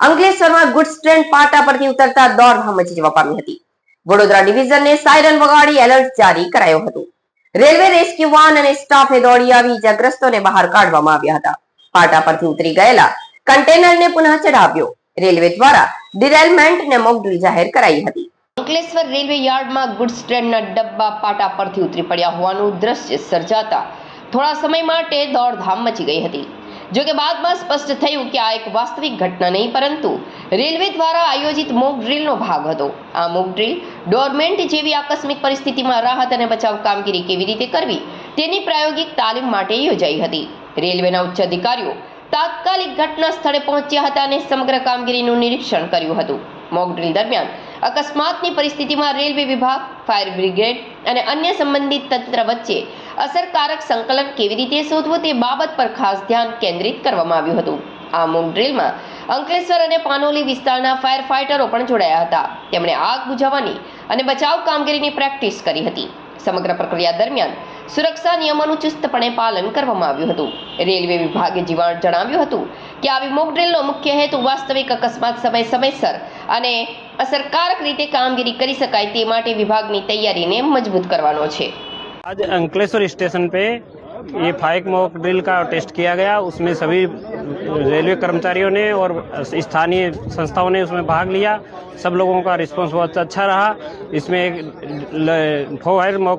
અંકલેશ્વરમાં goods train પાટા પરથી ઉતરતા દોડધામ મચી જવા પામી હતી. વડોદરા ડિવિઝનને સાયરન વગાડી એલર્ટ જારી કરાયો હતો. રેલવે રેસ્ક્યુ વાન અને સ્ટાફે દોડી આવી ઇજાગ્રસ્તોને બહાર કાઢવામાં આવ્યા હતા. પાટા પરથી ઉતરી ગયેલા કન્ટેનરને પુનઃ ચઢાવ્યો. રેલવે દ્વારા ડિરેલમેન્ટને મોકડી જાહેર કરાઈ હતી. અંકલેશ્વર રેલવે યાર્ડમાં ગુડ્સ ટ્રેનના ડબ્બા પાટા પરથી ઉતરી પડ્યા હોવાનું દ્રશ્ય સર્જાતા થોડા સમય માટે દોડધામ મચી ગઈ હતી. જોકે બાદમાં સ્પષ્ટ થયું કે આ એક વાસ્તવિક ઘટના નહીં, પરંતુ રેલવે દ્વારા આયોજિત મોક ડ્રીલનો ભાગ હતો. આ મોક ડ્રીલ ડોરમેન્ટ જેવી આકસ્મિક પરિસ્થિતિમાં રાહત અને બચાવ કામગીરી કેવી રીતે કરવી તેની પ્રાયોગિક તાલીમ માટે યોજાઈ હતી. રેલવેના ઉચ્ચ અધિકારીઓ તાત્કાલિક ઘટના સ્થળે પહોંચ્યા હતા અને સમગ્ર કામગીરીનું નિરીક્ષણ કર્યું હતું. મોક ડ્રીલ દરમિયાન અકસ્માતની પરિસ્થિતિમાં રેલવે વિભાગ, ફાયર બ્રિગેડ અને અન્ય સંબંધિત તંત્ર વચ્ચે અસરકારક સંકલન કેવી રીતે શોધવું તે બાબત પર ખાસ ધ્યાન કેન્દ્રિત કરવામાં આવ્યું હતું. આ મોક ડ્રિલમાં અંકલેશ્વર અને પાનોલી વિસ્તારના ફાયર ફાઇટરો પણ જોડાયા હતા. તેમણે આગ બુઝાવવાની અને બચાવ કામગીરીની પ્રેક્ટિસ કરી હતી. સમગ્ર પ્રક્રિયા દરમિયાન સુરક્ષા નિયમોનું ચુસ્તપણે પાલન કરવામાં આવ્યું હતું. રેલવે વિભાગે જીવાણ જણાવ્યું હતું કે આવી મોક ડ્રીલનો મુખ્ય હેતુ વાસ્તવિક અકસ્માત સમય સમયસર અને અસરકારક રીતે કામગીરી કરી શકાય તે માટે વિભાગની તૈયારીને મજબૂત કરવાનો છે. आज अंकलेश्वर स्टेशन पे ये फाइक मॉक ड्रिल का टेस्ट किया गया। उसमें सभी रेलवे कर्मचारियों ने और स्थानीय संस्थाओं ने उसमें भाग लिया। सब लोगों का रिस्पांस बहुत अच्छा रहा। इसमें एक फायर मॉक